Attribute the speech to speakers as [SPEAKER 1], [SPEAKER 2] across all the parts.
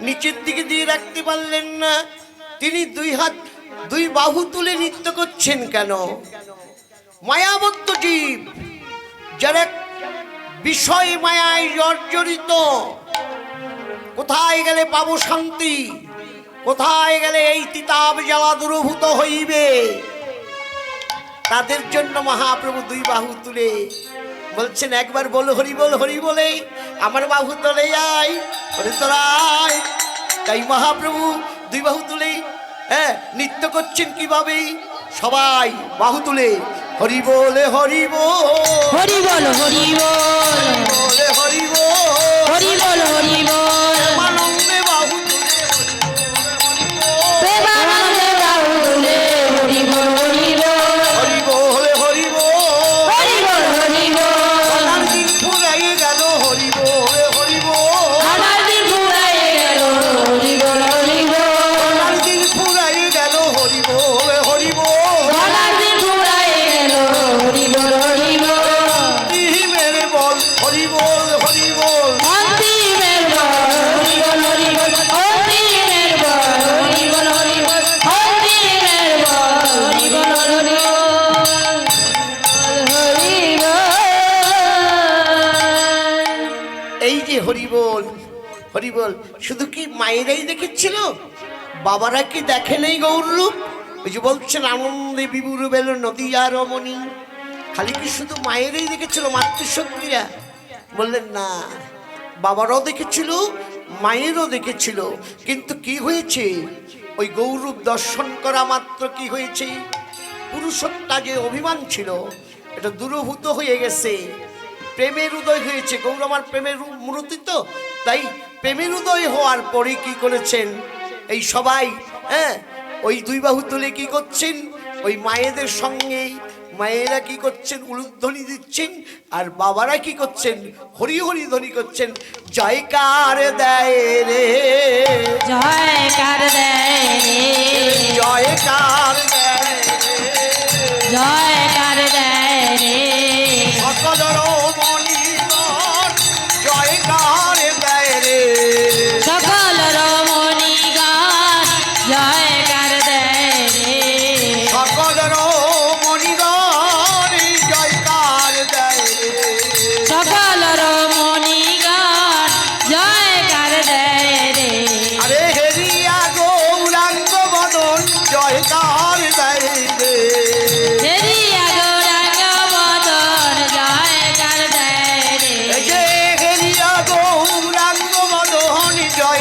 [SPEAKER 1] নিচের দিকে দিয়ে রাখতে পারলেন না। তিনি দুই হাত, দুই বাহু তুলে নৃত্য করছেন কেন? মায়াবত্ত জীব, যারা বিষয় মায়ায় জর্জরিত। কোথায় গেলে পাবো শান্তি? কোথায় গেলে এই তিতাব জ্বালা দূরভূত হইবে? তাদের জন্য মহাপ্রভু দুই বাহু তুলে বলছেন একবার বল হরি বল হরি বলে। আমার বাহু তোলে যাই হরি তোলায় তাই মহাপ্রভু দুই বাহু তুলে হ্যাঁ নৃত্য করছেন কীভাবে? সবাই বাহু তুলে হরি বলে হরি বল।
[SPEAKER 2] হরি বল হরি বল।
[SPEAKER 1] বলে হরি বল।
[SPEAKER 2] হরি বল হরি বল। বল,
[SPEAKER 1] শুধু কি মায়েরাই দেখেছিল? বাবারা কি দেখে নেই গৌরূপ ওই যে বলছেন, আনন্দে বিবুর বেল নদী আর রমণী। খালি কি শুধু মায়েরাই দেখেছিল, মাতৃশক্তিরা? বললেন, না, বাবারাও দেখেছিল, মায়েরও দেখেছিল। কিন্তু কি হয়েছে? ওই গৌরূপ দর্শন করা মাত্র কি হয়েছে? পুরুষত্বা যে অভিমান ছিল, এটা দূরভূত হয়ে গেছে। প্রেমের উদয় হয়েছে। গৌর, আমার প্রেমের মূর্তি তো তাই প্রেমের উদয় হওয়ার পরে কি করেছেন? এই সবাই হ্যাঁ? ওই দুই বাহু তুলে কি করছেন? ওই মায়েদের সঙ্গে মায়েরা কি করছেন? উলুধ্বনি দিচ্ছেন। আর বাবারা কি করছেন? হরি হরি ধ্বনি করছেন। জয়কার দেয় রে।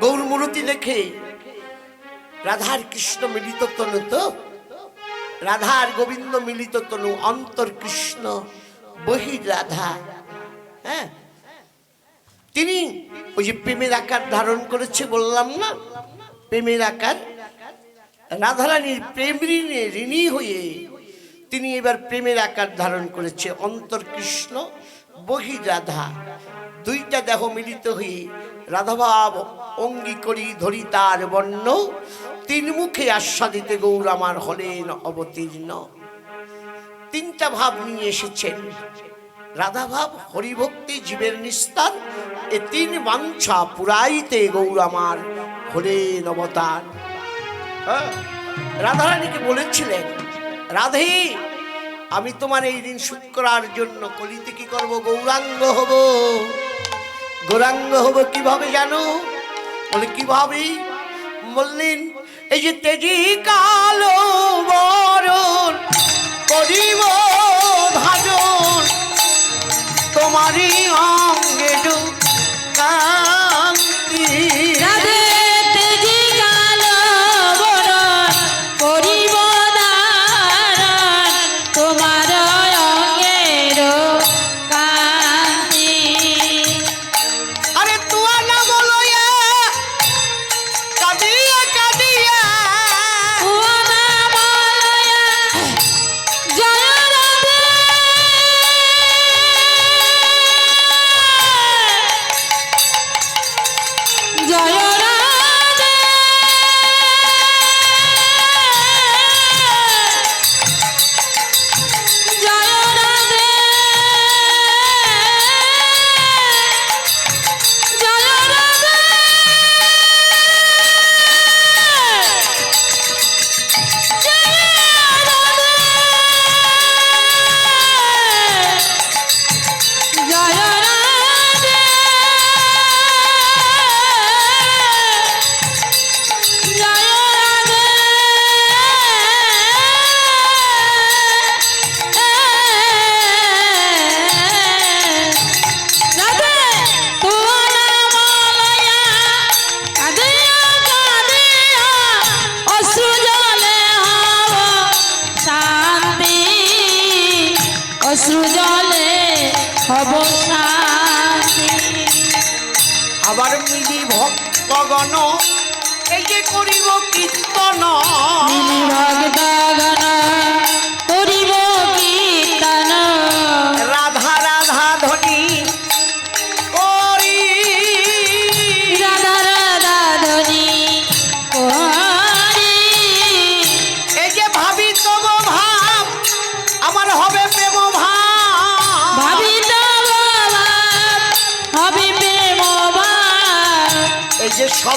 [SPEAKER 1] গৌরমূর্তি দেখে রাধার কৃষ্ণ মিলিত তনু তো? রাধার গোবিন্দ মিলিত তনু, অন্তর কৃষ্ণ, বহির রাধা। হ্যাঁ? তিনি ওই যে প্রেমের আকার ধারণ করেছে বললাম না? প্রেমের আকার? রাধারানীর প্রেম ঋণে ঋণী হয়ে তিনি এবার প্রেমের আকার ধারণ করেছে, অন্তর কৃষ্ণ, বহির রাধা। দুইটা দেহ মিলিত হয়ে রাধাভাব অঙ্গী করি ধরি তার বর্ণ। তিন মুখে আস্বাদিতে গৌর আমার হলেন অবতীর্ণ। তিনটা ভাব নিয়ে এসেছেন। রাধাভাব হরিভক্তি জীবের নিস্তার এ তিন বাঞ্ছা পুরাইতে গৌর আমার হলেন অবতার। হ্যাঁ, রাধারানীকে বলেছিলেন রাধে আমি তোমার এই দিন শুট করার জন্য কলিতে কি করব? গৌরাঙ্গ হব। গৌরাঙ্গ হব কীভাবে জানো? বলে, কীভাবে? বললেন, এই যে তেজি কালো বরণ করিব ভাজন। তোমারই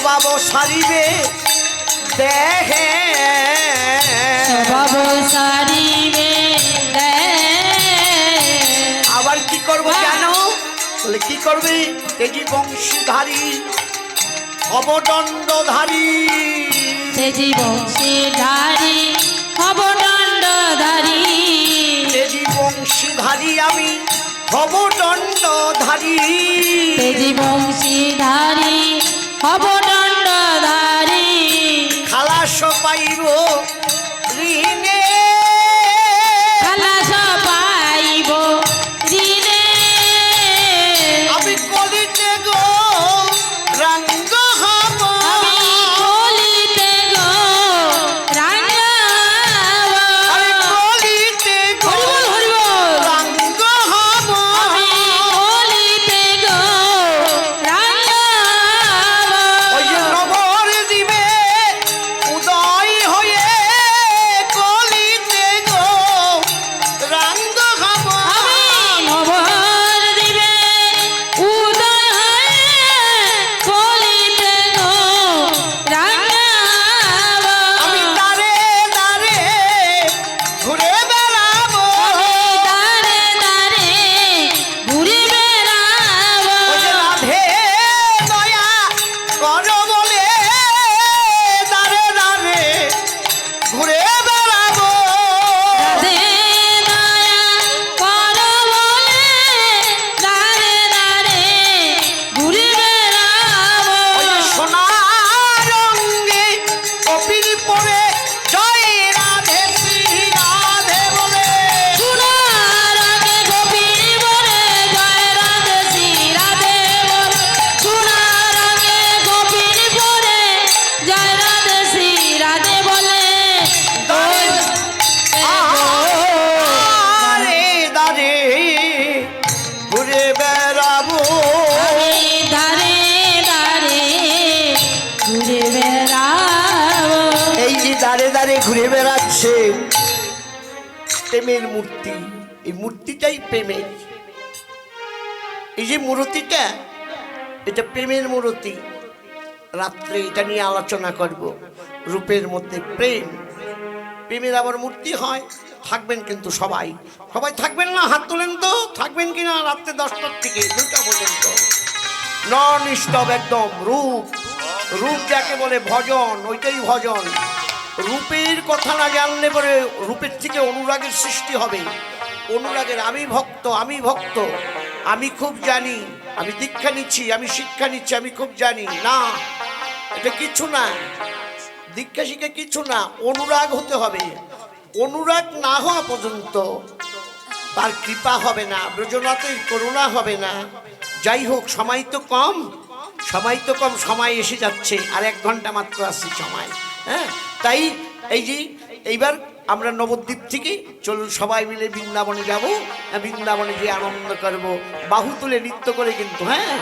[SPEAKER 1] স্বভাব সারিবে। দেহে।
[SPEAKER 2] স্বভাব সারিবে।
[SPEAKER 1] আবার কি করব কেন? বলে কি করবে? তেজি বংশীধারী অবদণ্ডধারী।
[SPEAKER 2] সে জীবন সে ধারি অবদণ্ডধারী।
[SPEAKER 1] তেজি বংশীধারী আমি অবদণ্ডধারী।
[SPEAKER 2] সে জীবন সে ধারি
[SPEAKER 1] দাঁড়ে ঘুরে বেড়াচ্ছে। প্রেমের মূর্তি। এই মূর্তিটাই প্রেমের। এই যে মূর্তিটা, এটা প্রেমের মূর্তি। রাত্রে এটা নিয়ে আলোচনা করব। রূপের মধ্যে প্রেম। প্রেমের আবার মূর্তি হয়। থাকবেন কিন্তু সবাই। সবাই থাকবেন না? হাত তোলেন তো? থাকবেন কিনা রাত্রে দশটার থেকে? দুটা পর্যন্ত। নন স্টপ একদম রূপ। রূপ যাকে বলে ভজন, ওইটাই ভজন। রূপের কথা না জানলে পরে রূপের থেকে অনুরাগের সৃষ্টি হবে। অনুরাগের আমি ভক্ত আমি ভক্ত, আমি খুব জানি, আমি দীক্ষা নিচ্ছি, আমি শিক্ষা নিচ্ছি, আমি খুব জানি। না, এটা কিছু না। দীক্ষা শিখে কিছু না, অনুরাগ হতে হবে। অনুরাগ না হওয়া পর্যন্ত তার কৃপা হবে না, ব্রজনাথের করুণা হবে না। যাই হোক, সময় তো কম, সময় তো কম, সময় এসে যাচ্ছে। আর এক ঘণ্টা মাত্র আসছে সময়। হ্যাঁ? তাই এই যে এইবার আমরা নবদ্বীপ থেকে চলুন সবাই মিলে বৃন্দাবনে যাব। বৃন্দাবনে যে আনন্দ করব। বাহু তুলে নৃত্য করে কিন্তু হ্যাঁ?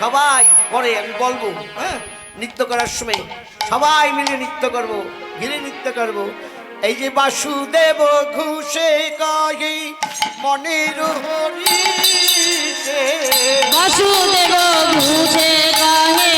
[SPEAKER 1] সবাই, পরে আমি বলব হ্যাঁ? নৃত্য করার সময় সবাই মিলে নৃত্য করব, ঘিরে নৃত্য করব। এই যে বাসুদেব ঘুষে কহে মনের হরিষে
[SPEAKER 2] বাসুদেব ঘুষে গাহে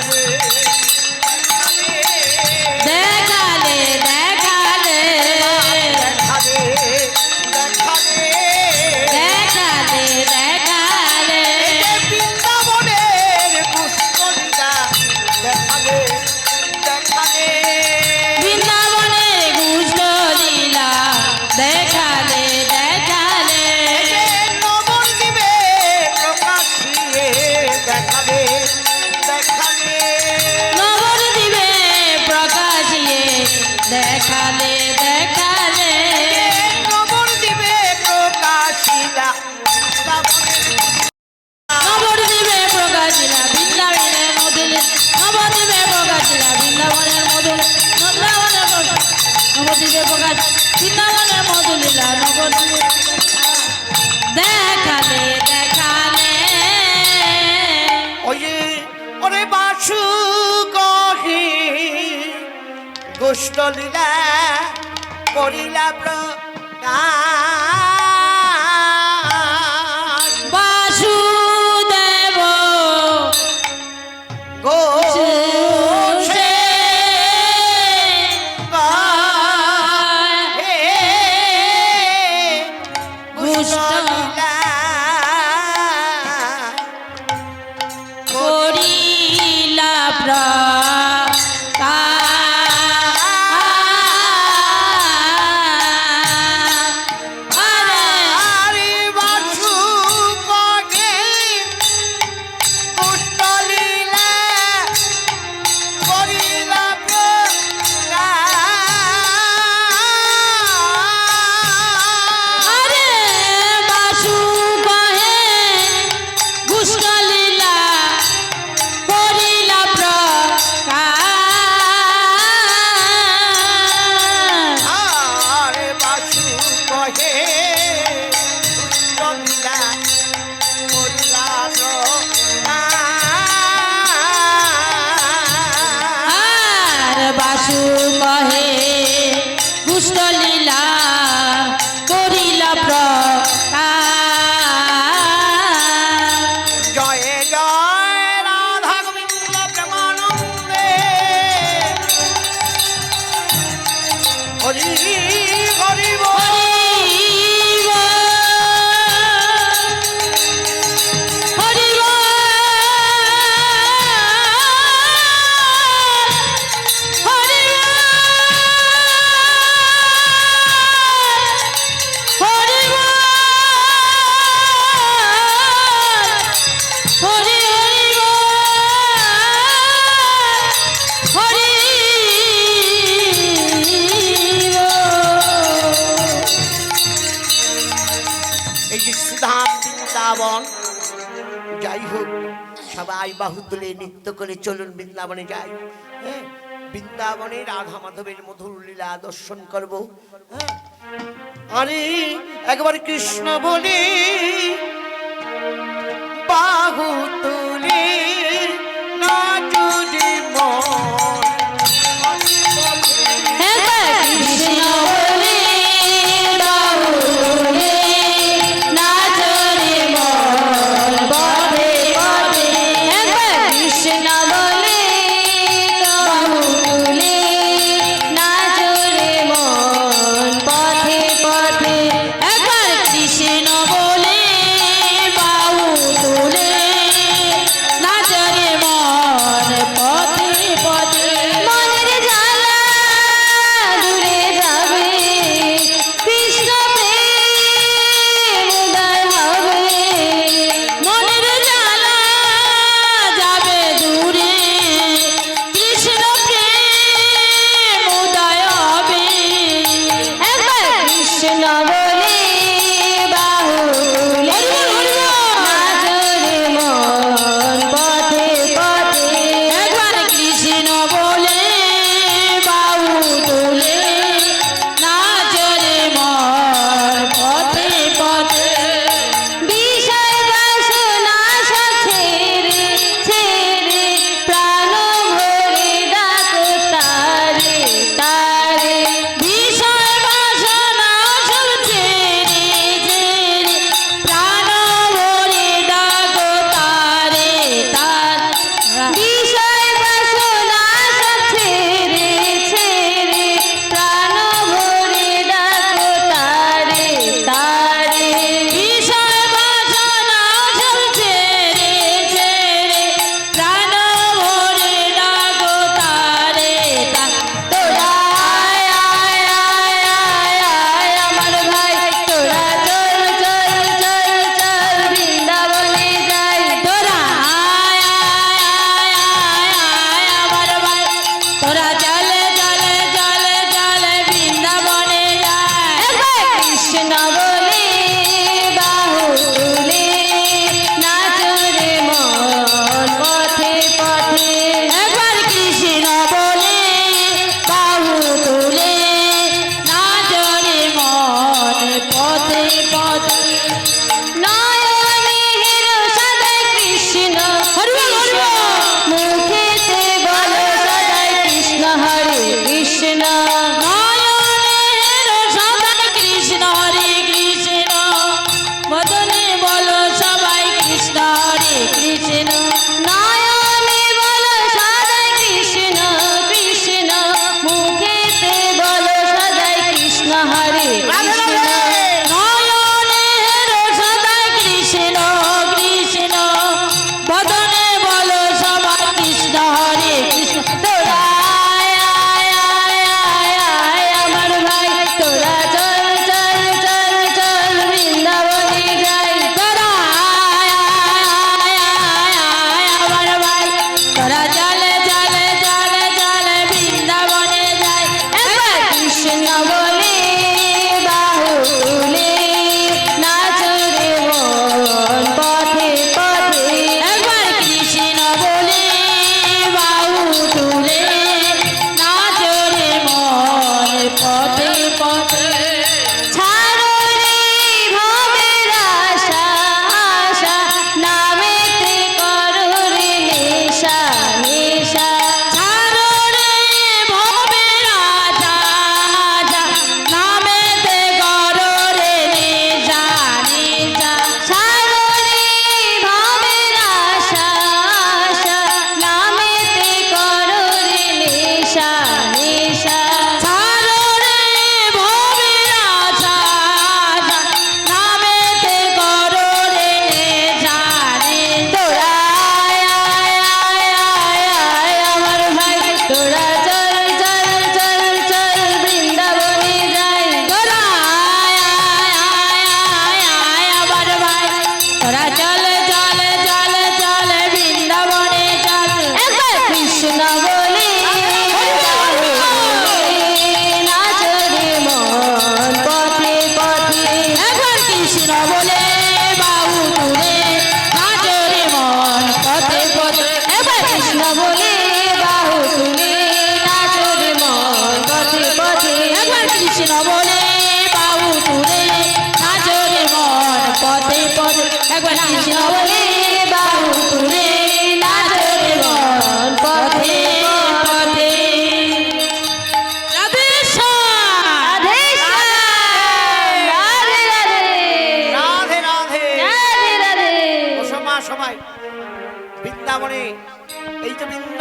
[SPEAKER 2] Valeu! সীতামনে মধুলীলা নবনী দেখালে দেখালে।
[SPEAKER 1] ওই ওরে বাসু কহি গোষ্ঠলীলা করিলা প্রকাশ বৃন্দাবন। যাই হোক সবাই বাহু তুলে নৃত্য করে চলুন বৃন্দাবনে যাই। হ্যাঁ বৃন্দাবনে রাধা মাধবের মধুর লীলা দর্শন করব। হ্যাঁ, আরে একবার কৃষ্ণ বলি বাহু তুলে না যদি মন।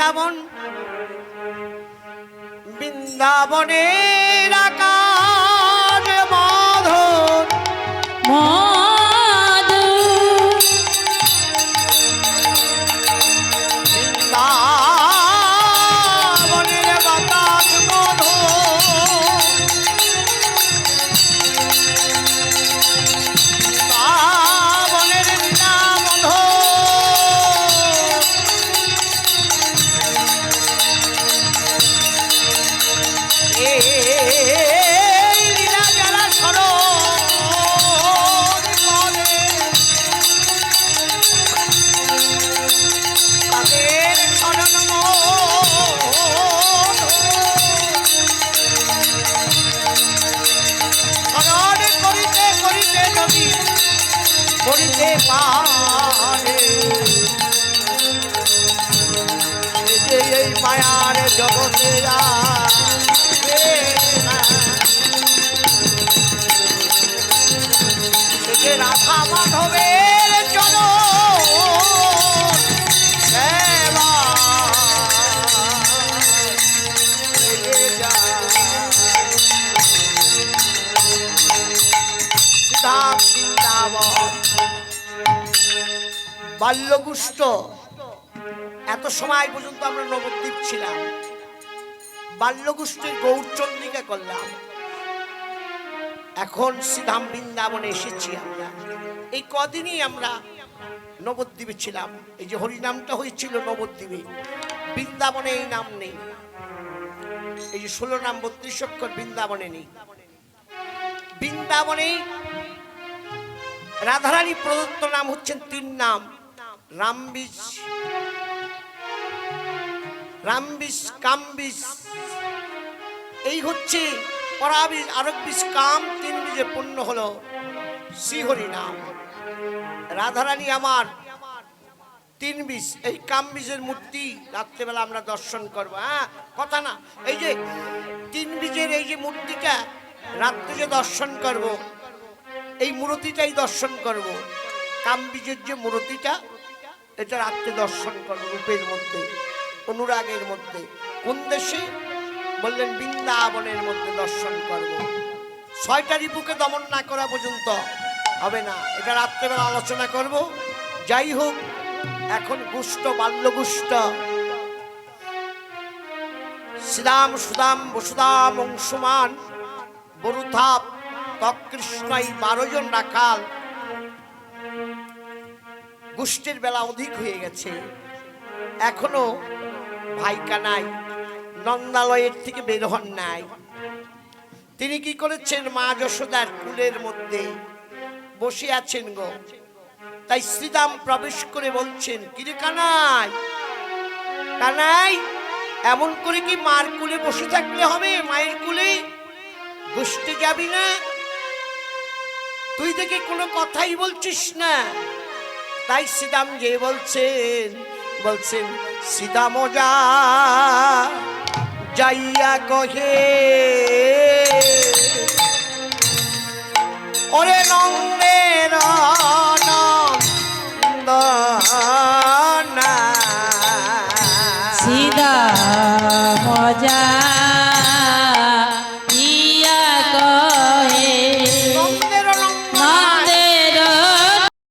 [SPEAKER 1] যেমন বৃন্দাবনের বাল্যগুষ্ট এত সময় পর্যন্ত আমরা নবদ্বীপ ছিলাম। বাল্যগুষ্ঠের গৌরচন্দ্রিকা করলাম। এখন শ্রীধাম বৃন্দাবনে এসেছি আমরা। এই কদিনই আমরা নবদ্বীপে ছিলাম। এই যে হরিনামটা হয়েছিল নবদ্বীপে। বৃন্দাবনে এই নাম নেই। এই যে ষোলো নাম বত্রিশ অক্ষর বৃন্দাবনে নেই। বৃন্দাবনে রাধারানী প্রদত্ত নাম হচ্ছেন তিন নাম। রামবিজ রামবিজ কামবিজ এই হচ্ছে পরাবিজ আরবিজ কাম তিন বীজে পূর্ণ হলো শ্রীহরি নাম। রাধারানী আমার তিন বীজ এই কাম মূর্তি রাত্রেবেলা আমরা দর্শন করব হ্যাঁ? কথা না, এই যে তিন বীজের এই যে মূর্তিটা রাত্রে যে দর্শন করব, এই মূর্তিটাই দর্শন করব কাম বীজের যে মূর্তিটা এটা রাত্রে দর্শন করব রূপের মধ্যে, অনুরাগের মধ্যে। কোন দেশে? বললেন, বৃন্দাবনের মধ্যে দর্শন করব। ছয়টা রিপুকে দমন না করা পর্যন্ত হবে না। এটা রাত্রেবেলা আলোচনা করব। যাই হোক, এখন গুষ্ট বাল্যগুষ্ট শ্রীরাম সুদাম, বসুদাম, অংশুমান, বরুথাপ তৎকৃষ্ণ এই বারো জন রাখাল। গোষ্ঠীর বেলা অধিক হয়ে গেছে। এখনও ভাইকা নাই, নন্দালয়ের থেকে বের হন নাই। তিনি কি করেছেন? মা যশোদার কুলের মধ্যে বসে আছেন গো। তাই শ্রীদাম প্রবেশ করে বলছেন, কিরে কানাই? কানাই, এমন করে কি মার কুলে বসে থাকলে হবে? মায়ের কুলে গোষ্ঠী যাবি না? তুই দেখে কোনো কথাই বলছিস না? তাই শ্রীদাম যে বলছেন বলছেন সীতা মজা যাইয়া কহে। ওরে নন্দের নন্দনা
[SPEAKER 2] সিদা মজা